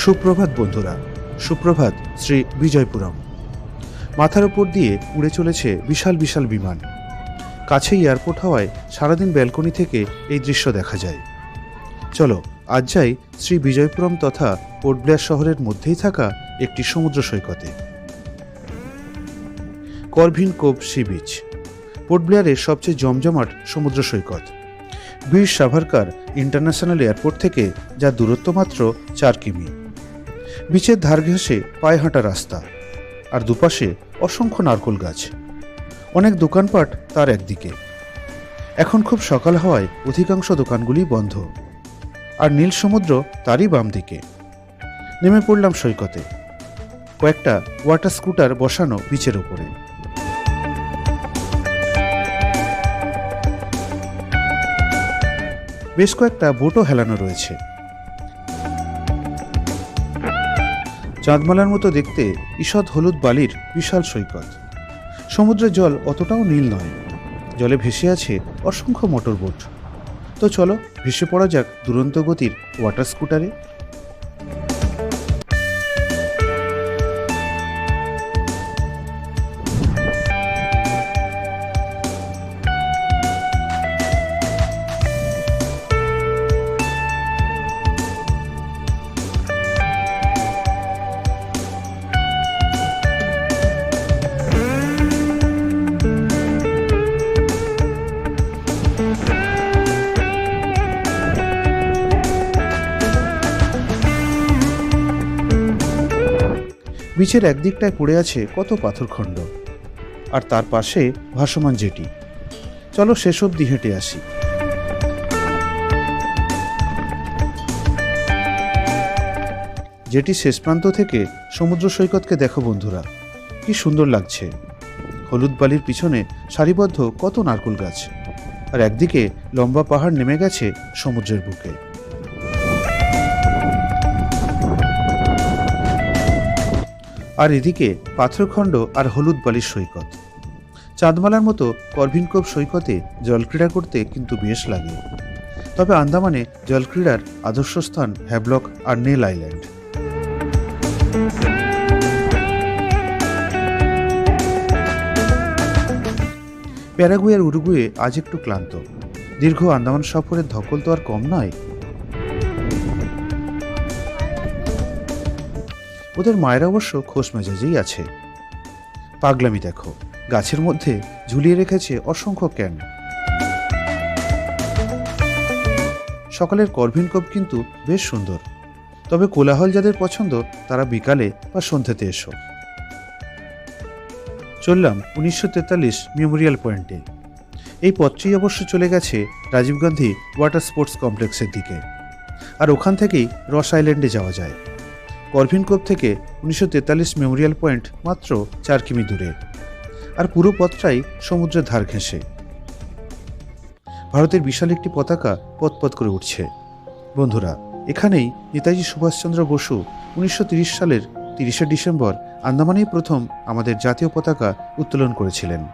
সুপ্রভাত, বন্ধুরা। সুপ্রভাত, শ্রী বিজয়পুরম। মাথার উপর দিয়ে উড়ে চলেছে বিশাল বিশাল বিমান। কাছে এয়ারপোর্ট হওয়ায় সারাদিন ব্যালকনি থেকে এই দৃশ্য দেখা যায়। চলো, আজ যাই শ্রী বিজয়পুরম তথা পোর্ট ব্লেয়ার শহরের মধ্যেই থাকা একটি সমুদ্র সৈকতে। Corbyn Cove sea beach. Port ব্লেয়ারের সবচেয়ে জমজমাট সমুদ্র সৈকত। বীর সাভারকার ইন্টারন্যাশনাল এয়ারপোর্ট থেকে যা দূরত্ব মাত্র চার কিমি। বিচের ধার ঘেঁষে পায়ে হাঁটা রাস্তা, আর দুপাশে অসংখ্য নারকোল গাছ। অনেক দোকানপাট তার একদিকে। এখন খুব সকাল হওয়ায় অধিকাংশ দোকানগুলি বন্ধ, আর নীল সমুদ্র তারই বাম দিকে। নেমে পড়লাম সৈকতে। কয়েকটা ওয়াটার স্কুটার বসানো বিচের ওপরে। বেশ কয়েকটা বোটও হেলানো রয়েছে। চাঁদমালার মতো দেখতে ঈষৎ হলুদ বালির বিশাল সৈকত। সমুদ্রের জল অতটাও নীল নয়। জলে ভেসে আছে অসংখ্য মোটর বোট তো চলো, ভেসে পড়া যাক দুরন্ত গতির ওয়াটার স্কুটারে বিচের একদিকটায় পড়ে আছে কত পাথরখণ্ড। আর তার পাশে ভাসমান জেটি। চলো শেষ অবধি হেঁটে আসি। জেটি শেষ প্রান্ত থেকে সমুদ্র সৈকতকে দেখো বন্ধুরা। কি সুন্দর লাগছে। হলুদ বালির পিছনে সারিবদ্ধ কত নারকেল গাছ। আর একদিকে লম্বা পাহাড় নেমে গেছে সমুদ্রের বুকে। আর এদিকে পাথরখণ্ড আর হলুদ বালির সৈকত। চাঁদমালার মতো করভিনকোভ সৈকতে জলক্রীড়া করতে কিন্তু বেশ লাগে। তবে আন্দামানে জলক্রীড়ার আদর্শ স্থান হ্যাভলক আর নেল আইল্যান্ড। প্যারাগুয়ে আর উরুগুয়ে আজ একটু ক্লান্ত। দীর্ঘ আন্দামান সফরের ধকল তো আর কম নয় ওদের মায়ের অবশ্য খোশ মেজাজেই আছে। পাগলামি দেখো, গাছের মধ্যে ঝুলিয়ে রেখেছে অসংখ্য ক্যান। সকালের করভিন কোপ কিন্তু বেশ সুন্দর। তবে কোলাহল যাদের পছন্দ, তারা বিকালে বা সন্ধ্যেতে এসো। চললাম উনিশশো তেতাল্লিশ মেমোরিয়াল পয়েন্টে। এই পথটি অবশ্য চলে গেছে রাজীব গান্ধী ওয়াটার স্পোর্টস কমপ্লেক্সের দিকে। আর ওখান থেকেই রস আইল্যান্ডে যাওয়া যায়। করভিন কোভ থেকে উনিশশো তেতাল্লিশ মেমোরিয়াল পয়েন্ট মাত্র চার কিমি দূরে। আর পুরো পথটাই সমুদ্রের ধার ঘেঁষে। ভারতের বিশাল একটি পতাকা পথ করে উঠছে। বন্ধুরা, এখানেই নেতাজি সুভাষচন্দ্র বসু উনিশশো সালের তিরিশে ডিসেম্বর আন্দামানেই প্রথম আমাদের জাতীয় পতাকা উত্তোলন করেছিলেন।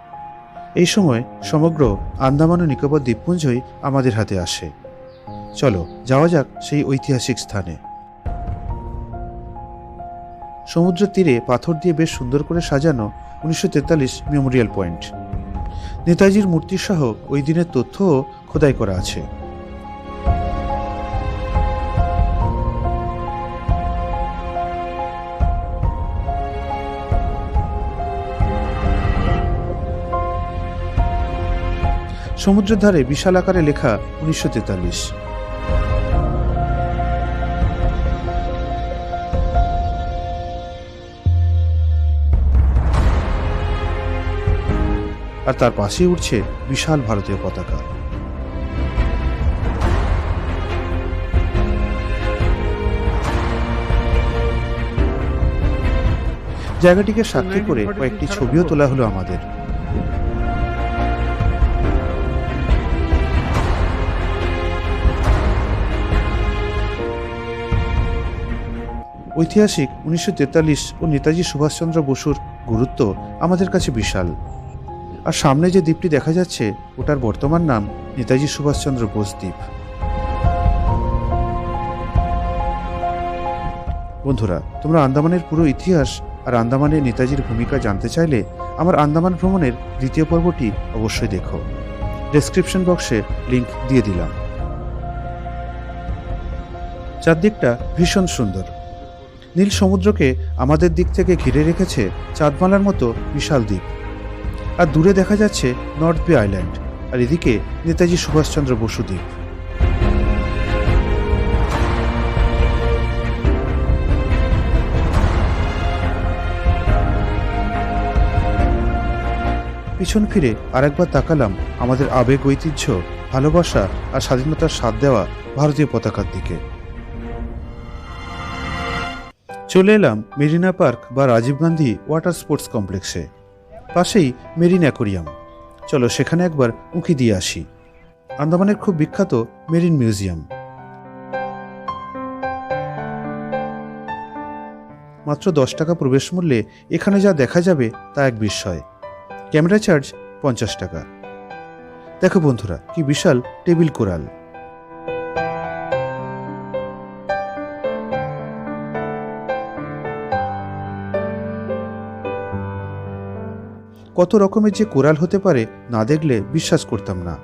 এই সময় সমগ্র আন্দামান ও নিকোবর দ্বীপপুঞ্জই আমাদের হাতে আসে। চলো, যাওয়া যাক সেই ঐতিহাসিক স্থানে। সমুদ্রের তীরে পাথর দিয়ে বেশ সুন্দর করে সাজানো উনিশশো তেতাল্লিশ মেমোরিয়াল পয়েন্ট। নেতাজির মূর্তি সহ ওই দিনের তথ্যও খোদাই করা আছে। সমুদ্রের ধারে বিশাল আকারে লেখা উনিশশো তেতাল্লিশ। আর তার পাশে উঠছে বিশাল ভারতীয় পতাকা। জায়গাটিকে সাক্ষী করে কয়েকটি ছবিও তোলা হলো আমাদের। ঐতিহাসিক উনিশশো তেতাল্লিশ ও নেতাজি সুভাষচন্দ্র বসুর গুরুত্ব আমাদের কাছে বিশাল। আর সামনে যে দ্বীপটি দেখা যাচ্ছে, ওটার বর্তমান নাম নেতাজি সুভাষচন্দ্র বোস দ্বীপ। বন্ধুরা, তোমরা আন্দামানের পুরো ইতিহাস আর আন্দামানের নেতাজির ভূমিকা জানতে চাইলে আমার আন্দামান ভ্রমণের দ্বিতীয় পর্বটি অবশ্যই দেখো। ডেসক্রিপশন বক্সে লিংক দিয়ে দিলাম। চারদিকটা ভীষণ সুন্দর। নীল সমুদ্রকে আমাদের দিক থেকে ঘিরে রেখেছে চাঁদমালার মতো বিশাল দ্বীপ। আর দূরে দেখা যাচ্ছে নর্থ বে আইল্যান্ড আর এদিকে নেতাজি সুভাষচন্দ্র বসু দ্বীপ। পিছন ফিরে আরেকবার তাকালাম আমাদের আবেগ, ঐতিহ্য, ভালোবাসা আর স্বাধীনতার স্বাদ দেওয়া ভারতীয় পতাকার দিকে। চলে এলাম মেরিনা পার্ক বা রাজীব গান্ধী ওয়াটার স্পোর্টস কমপ্লেক্সে। পাশেই মেরিন অ্যাকোরিয়াম। চলো সেখানে একবার উঁকি দিয়ে আসি। আন্দামানের খুব বিখ্যাত মেরিন মিউজিয়াম। মাত্র দশ টাকা প্রবেশ মূল্যে এখানে যা দেখা যাবে তা এক বিস্ময়। ক্যামেরা চার্জ পঞ্চাশ টাকা। দেখো বন্ধুরা, কি বিশাল টেবিল কোরাল। কত রকমের যে কোরাল হতে পারে না দেখলে বিশ্বাস করতাম না।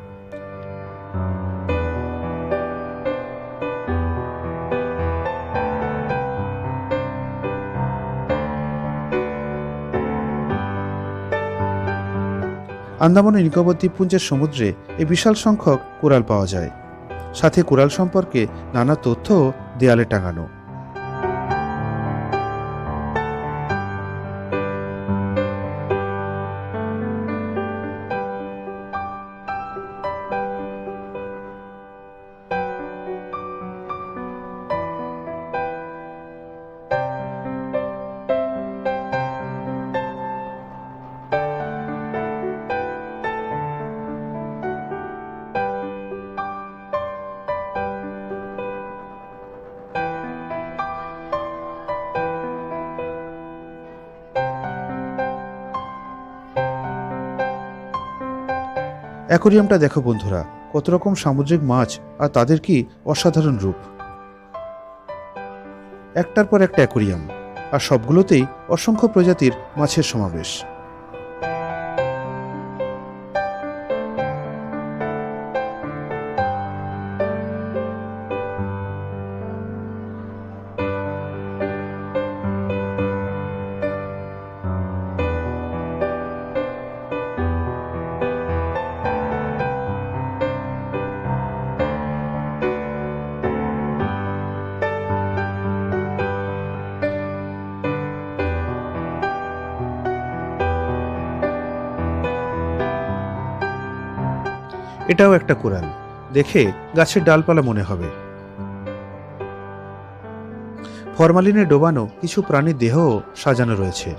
আন্দামান নিকোবর দ্বীপপুঞ্জের সমুদ্রে এই বিশাল সংখ্যক কোরাল পাওয়া যায়। সাথে কোরাল সম্পর্কে নানা তথ্যও দেয়ালে টাঙানো। অ্যাকোরিয়ামটা দেখো বন্ধুরা, কত রকম সামুদ্রিক মাছ আর তাদের কি অসাধারণ রূপ। একটার পর একটা অ্যাকোরিয়াম, আর সবগুলোতেই অসংখ্য প্রজাতির মাছের সমাবেশ। এটাও একটা কোরাল। দেখে গাছের ডালপালা মনে হবে। ফরমালিনে ডোবানো কিছু প্রাণীর দেহও সাজানো রয়েছে।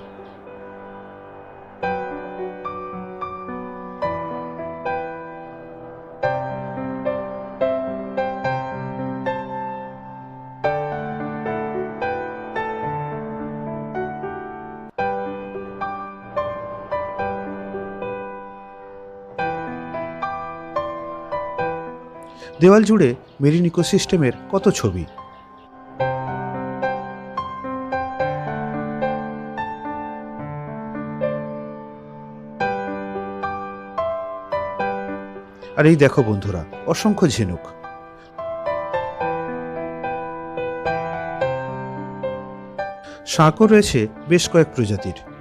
দেওয়াল জুড়ে মেরিন ইকোসিস্টেমের কত ছবি? আর এই দেখো বন্ধুরা, অসংখ্য ঝিনুক। শাঁকও রয়েছে বেশ কয়েক প্রজাতির।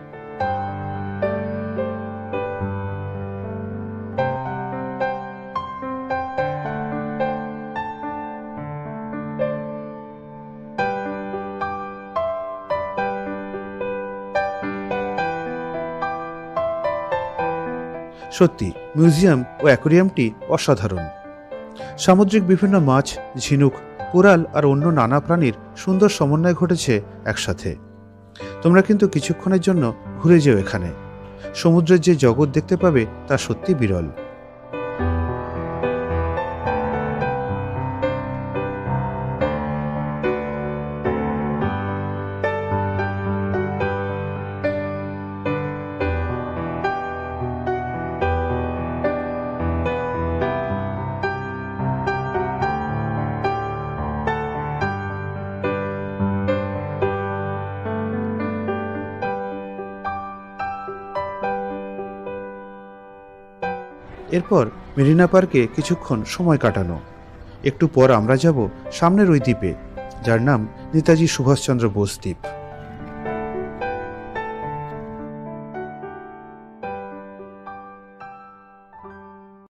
সত্যি, মিউজিয়াম ও অ্যাকোরিয়ামটি অসাধারণ। সামুদ্রিক বিভিন্ন মাছ, ঝিনুক, কোরাল আর অন্য নানা প্রাণীর সুন্দর সমন্বয় ঘটেছে একসাথে। তোমরা কিন্তু কিছুক্ষণের জন্য ঘুরে যেও এখানে। সমুদ্রের যে জগৎ দেখতে পাবে তা সত্যি বিরল। এরপর মেরিনা পার্কে কিছুক্ষণ সময় কাটানো একটু পর আমরা যাব সামনের ওই দ্বীপে, যার নাম নেতাজি সুভাষচন্দ্র বোস দ্বীপ।